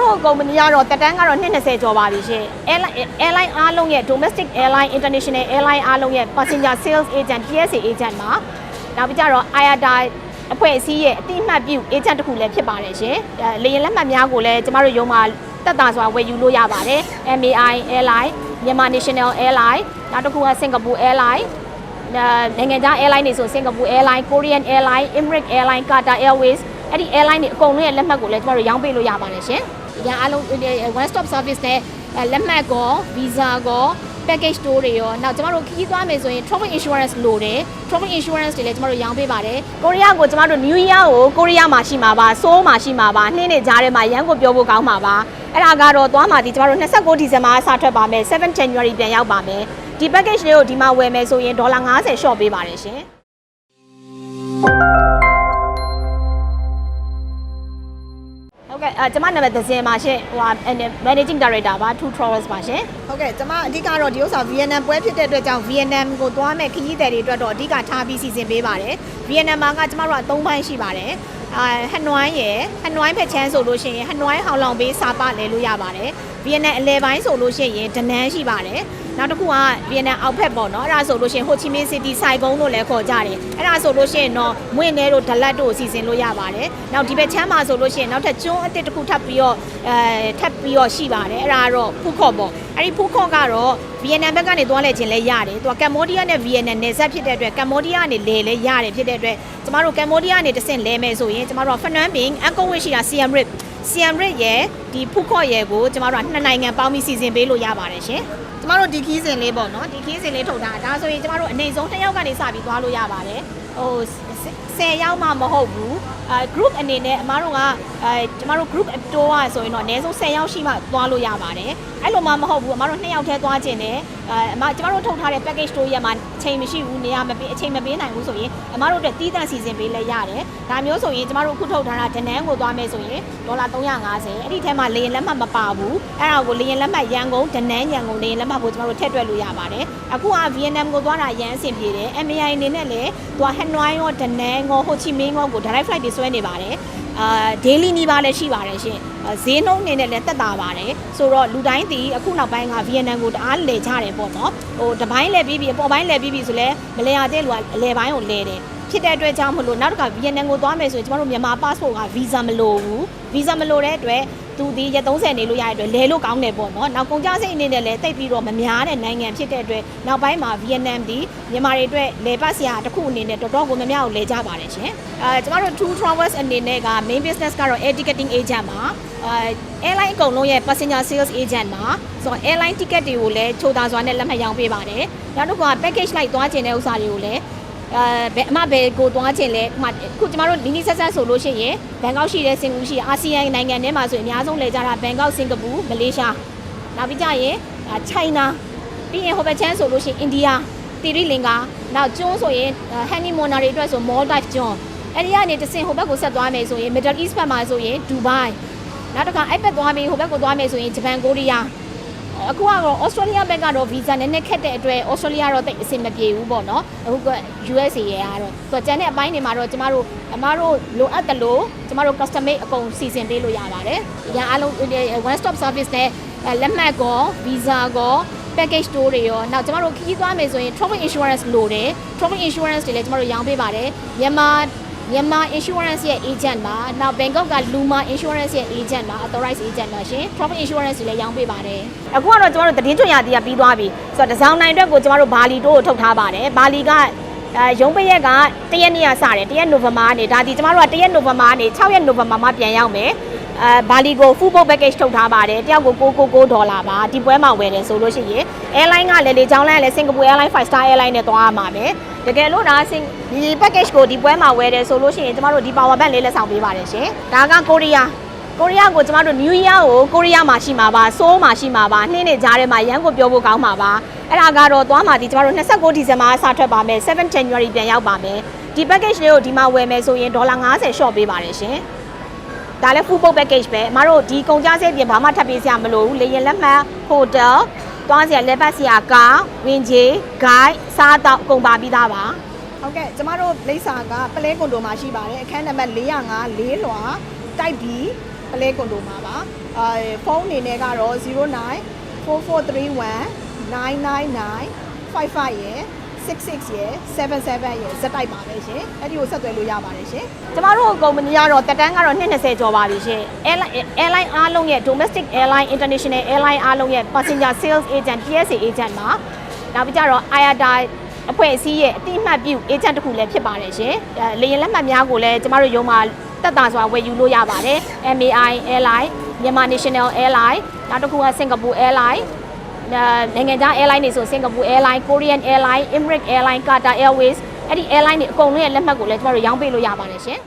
တို့ company ကတော့တက်တန်းကတော့220ကျော်ပါပြီရှင် airline airline အားလုံးရဲ့ domestic airline international airline အားလုံးရဲ့ passenger sales agent TSA agent မှာနောက်ပြီးကြတော့ IATA အဖွဲ့အစည်းရဲ့အတိအမှတ်ပြု agent တစ်ခုလည်းဖြစ်ပါတယ်ရှင်အဲလေယာဉ်လက်မှတ်များကိုလည်းကျမတို့ရုံးမှာတက်တာဆိုတာဝယ်ယူလို့ရပါတယ် MAI airline မြန်မာ national airline နောက်တစ်ခုက Singapore airline နိုင်ငံခြား airline တွေဆို Singapore airline Korean airline Emirates airline Qatar Airways အဲ့ဒီ airline တွေအကုန်လုံးရဲ့လက်မှတ်ကိုလည်းကျမတို့ရောင်းပေးလို့ရပါတယ်ရှင်။ ရန်အားလုံး one stop service နဲ့လက်မှတ်ကော visa ကော package tour တွေရောနောက်ကျမတို့ခရီးသွားမယ်ဆိုရင် travel insurance လိုတယ် travel insurance တွေလည်းကျမတို့ရောင်းပေးပါတယ်ကိုရီးယားကိုကျမတို့ new year ကိုကိုရီးယားမှာရှိမှာပါဆိုးမှာရှိမှာပါနှင်းနေကြားထဲမှာရန်ကိုပြောဖို့ကောင်းမှာပါအဲ့ဒါကတော့သွားမှာဒီကျမတို့29ဒီဇင်ဘာစထွက်ပါမယ်7 January ပြန်ရောက်ပါမယ်ဒီ package လေးကိုဒီမှာဝယ်မယ်ဆိုရင်ဒေါ်လာ90 short ပေးပါတယ်ရှင် အဲကျမနာမည်သဇင်ပါရှင်ဟိုဟာ managing director ပါ2 travels ပါရှင်ဟုတ်ကဲ့ကျမအဓိကတော့ဒီဥစ္စာ VNM ပွဲဖြစ်တဲ့အတွက်ကြောင့် VNM ကိုသွားမဲ့ခရီးသည်တွေအတွက်တော့အဓိကထားပြီးစီစဉ်ပေးပါတယ် VNM မှာကကျမတို့က3ပိုင်းရှိပါတယ် အာဟနွိုင်းရယ်ဟနွိုင်းဖက်ချမ်းဆိုလို့ရှိရင်ဟနွိုင်းဟောင်လောင်ဘေးစာပလဲလို့ရပါတယ် VNM အလဲပိုင်းဆိုလို့ရှိရင်ဒနန်းရှိပါတယ်နောက်တစ်ခုက VNM အောက်ဖက်ပေါ့နော်အဲ့ဒါဆိုလို့ရှိရင်ဟိုချီမင်းစီတီစိုင်ဘုံတို့လည်းခေါ်ကြတယ်အဲ့ဒါဆိုလို့ရှိရင်တော့မွင့်နဲတို့ဒလက်တို့စီစဉ်လို့ရပါတယ်နောက်ဒီဘက်ချမ်းမှာဆိုလို့ရှိရင်နောက်ထပ်ကျွန်းအစ်စ်တစ်ခုထပ်ပြီးတော့အဲထပ်ပြီးတော့ရှိပါတယ်အဲ့ဒါကတော့ဖူးခေါ်ပေါ့ အဲ့ဒီဖူးခေါ်ကတော့ VNM ဘက်ကနေသွားလဲခြင်းလဲရတယ်သူကကမ္ဘောဒီးယားနဲ့ VNM နယ်စပ်ဖြစ်တဲ့အတွက်ကမ္ဘောဒီးယားကနေလဲလဲရတယ်ဖြစ်တဲ့အတွက်ကျမတို့ကမ္ဘောဒီးယားကနေတဆင့်လဲမယ်ဆိုရင်ကျမတို့ကဖနွမ်းပင်အန်ကုန်းဝစ်ရှိတာ Siam Reap Siam Reap ရဲ့ဒီဖူးခေါ်ရဲ့ကိုကျမတို့ကနှစ်နိုင်ငံပေါင်းပြီးစီစဉ်ပေးလို့ရပါတယ်ရှင်ကျမတို့ဒီခီးစဉ်လေးပေါ့နော်ဒီခီးစဉ်လေးထုတ်တာဒါဆိုရင်ကျမတို့အနေဆုံးတစ်ယောက်ကနေစပြီးသွားလို့ရပါတယ်ဟို10ယောက်မှမဟုတ်ဘူးအဲ group အနေနဲ့အမားတို့ကအဲကျမတို့ group တိုးอ่ะဆိုရင်တော့အနည်းဆုံး10ယောက်ရှိမှသွားလို့ရပါတယ်အဲ့လိုမှမဟုတ်ဘူးအမားတို့2ယောက်တည်းသွားခြင်းနဲ့အဲအမကျမတို့ထုတ်ထားတဲ့ package တိုးရက်မှာအချိန်မရှိဘူးနေရာမပေးအချိန်မပေးနိုင်ဘူးဆိုရင်အမားတို့အတွက်တီးသန့်စီစဉ်ပေးလဲရတယ်ဒါမျိုးဆိုရင်ကျမတို့အခုထုတ်ထားတာဒနန်းကိုသွားမယ်ဆိုရင်ဒေါ်လာ350အဲ့ဒီထဲမှာလေရင်လက်မှတ်မပါဘူးအဲ့ဒါကိုလေရင်လက်မှတ်ရန်ကုန်ဒနန်းရန်ကုန်လေရင်လက်မှတ်ကိုကျမတို့ထည့်တွက်လို့ရပါတယ်အခုက VNM ကိုသွားတာရန်အဆင်ပြေတယ် MAI အနေနဲ့လည်းသူကဟနွိုင်းရောဒနန်းရောဟိုချီမင်းရောကို direct flight တွေဆွဲနေပါတယ်အာ daily နီးပါးလည်းရှိပါတယ်ရှင်ဈေးနှုန်းအနေနဲ့လည်းတက်တာပါတယ်ဆိုတော့လူတိုင်းဒီအခုနောက်ပိုင်းက VNM ကိုတအားလဲကြတယ်ပေါ့နော်ဟိုတပိုင်းလဲပြီးပြီးအပေါ်ပိုင်းလဲပြီးပြီးဆိုလဲမလဲရတဲ့လူကအလဲပိုင်းကိုလဲတယ်ဖြစ်တဲ့အတွက်ကြောင့်မလို့နောက်တစ်ခါ VNM ကိုသွားမယ်ဆိုရင်ကျမတို့မြန်မာ passport က visa မလိုဘူး visa မလိုတဲ့အတွက် သူဒီရက်30နေလို့ရတဲ့အတွက်လဲလို့ကောင်းတယ်ပေါ့နော်နောက်ကုန်ကြစိတ်အနေနဲ့လည်းတိတ်ပြီးတော့မများတဲ့နိုင်ငံဖြစ်တဲ့အတွက်နောက်ပိုင်းမှာ VNM ဒီမြန်မာတွေအတွက်လဲပတ်စရာတစ်ခုအနေနဲ့တော်တော်ကိုများများကိုလဲကြပါတယ်ရှင်အဲကျမတို့ Two Travels အနေနဲ့က main business ကတော့ air ticketing agent ပါအဲ airline အကုန်လုံးရဲ့ passenger sales agent ပါဆိုတော့ airline ticket တွေကိုလည်းချိုးသားစွာနဲ့လက်မှတ်ရောင်းပေးပါတယ်နောက်တစ်ခုက package လိုက်သွားခြင်းတဲ့ဥစ္စာတွေကိုလည်း အဲဘယ်အမဘယ်ကိုသွားခြင်းလဲဥမာခုကျမတို့နီနီဆက်ဆက်ဆိုလို့ရှိရင်ဘန်ကောက်ရှိတဲ့စင်ကူရှိအာဆီယံနိုင်ငံထဲမှာဆိုရင်အများဆုံးလဲကြတာဘန်ကောက်စင်ကာပူမလေးရှားနောက်ပြီးကြရင်ချိုင်နာပြီးရင်ဟိုဘက်ချမ်းဆိုလို့ရှိရင်အိန္ဒိယတီရီလင်္ကာနောက်ကျွန်းဆိုရင်ဟန်နီမွန်နာတွေအတွက်ဆို Maldives ကျွန်းအဲ့ဒီကနေတဆင့်ဟိုဘက်ကိုဆက်သွားမယ်ဆိုရင် Middle East ဘက်မှာဆိုရင်ဒူဘိုင်းနောက်တစ်ခါအဲ့ဘက်သွားပြီးဟိုဘက်ကိုသွားမယ်ဆိုရင်ဂျပန်ကိုရီးယား အခုကတော့ Australia ဘက်ကတော့ visa နည်းနည်းခက်တဲ့အတွက် Australia တော့တိတ်အဆင်မပြေဘူးပေါ့နော်အခုက USA ရဲ့ကတော့သူကျန်တဲ့အပိုင်းတွေမှာတော့ကျမတို့အမတို့လိုအပ်တယ်လို့ကျမတို့ custom made အကုန်စီစဉ်ပေးလို့ရပါတယ်။ရန်အားလုံး one stop service နဲ့လက်မှတ်ကော visa ကော package tour တွေရောနောက်ကျမတို့ခရီးသွားမယ်ဆိုရင် travel insurance လိုတယ် travel insurance တွေလည်းကျမတို့ရောင်းပေးပါတယ်မြန်မာ မြန်မာ insurance ရဲ့ agent ပါနောက် Bangkok က Luma insurance ရဲ့ agent ပါ authorized agent ပါရှင် travel insurance တွေလည်းရောင်းပေးပါတယ်အခုကတော့ကျမတို့သတင်းကြွရတီးကပြီးသွားပြီဆိုတော့ဒီဇောင်းနိုင်အတွက်ကိုကျမတို့ဘာလီတိုးကိုထုတ်ထားပါတယ်ဘာလီကအဲရုံးပရက်ကတရက်နေ့ကစတယ်တရက်နိုဝင်ဘာကနေဒါဒီကျမတို့ကတရက်နိုဝင်ဘာကနေ6ရက်နိုဝင်ဘာမှပြန်ရောက်မယ် အဲဘာလီကို full boat package ထုတ်ထားပါတယ်တယောက်ကို699ဒေါ်လာပါဒီပွဲမှာဝယ်တယ်ဆိုလို့ရှိရင် airline ကလည်းလေကြောင်းလိုင်းကလည်း Singapore Airline 5 star airline နဲ့သွားရမှာပဲတကယ်လို့ဒါစင်ဒီ package ကိုဒီပွဲမှာဝယ်တယ်ဆိုလို့ရှိရင်ကျမတို့ဒီ power bank လေးလက်ဆောင်ပေးပါတယ်ရှင်ဒါကကိုရီးယားကိုရီးယားကိုကျမတို့ New Year ကိုကိုရီးယားမှာရှိမှာပါဆိုးမှာရှိမှာပါနှင်းနေကြားထဲမှာရန်ကိုပြောဖို့ကောင်းမှာပါအဲ့ဒါကတော့သွားမှာဒီကျမတို့29ဒီဇင်ဘာစထွက်ပါမယ်7 January ပြန်ရောက်ပါမယ်ဒီ package လေးကိုဒီမှာဝယ်မယ်ဆိုရင်ဒေါ်လာ90 short ပေးပါတယ်ရှင် ဒါလည်း full boat package ပဲအမတို့ဒီကုန်ကြစည်ပြင်ဘာမှထပ်ပေးစရာမလိုဘူးလေရင်လက်မှတ် hotel သွားစရာလက်ပတ်စရာကားဝင်ကြီး guide စားတော့အကုန်ပါပြီးသားပါဟုတ်ကဲ့ကျမတို့လိပ်စာကပလဲကွန်ဒိုမှာရှိပါတယ်အခန်းနံပါတ်405 4လွှာတိုက်ပြီးပလဲကွန်ဒိုမှာပါအဲဖုန်းအနေနဲ့ကတော့09 4431 999 55ရယ် 66ရယ်77ရယ်ဇက်တိုက်ပါပဲရှင်အဲ့ဒီကိုဆက်သွယ်လို့ရပါတယ်ရှင်ကျမတို့ကုမ္ပဏီကတော့တက်တန်းကတော့220ကျော်ပါပြီရှင် airline airline အားလုံးရဲ့ domestic airline international airline အားလုံးရဲ့ passenger sales agent TSA agent မှာနောက်ပြီးကြတော့ IATA အဖွဲ့အစည်းရဲ့အတိအမှတ်ပြု agent တစ်ခုလည်းဖြစ်ပါတယ်ရှင်အဲလေယာဉ်လက်မှတ်များကိုလည်းကျမတို့ရုံးမှာတက်တာဆိုတာဝယ်ယူလို့ရပါတယ် MAI airline မြန်မာ national airline နောက်တစ်ခုက Singapore airline နိုင်ငံခြား airline တွေဆို Singapore airline Korean airline Emirates airline Qatar Airways အဲ့ဒီ airline တွေအကုန်လုံးရဲ့လက်မှတ်ကိုလည်းကျမတို့ရောင်းပေးလို့ရပါတယ်ရှင်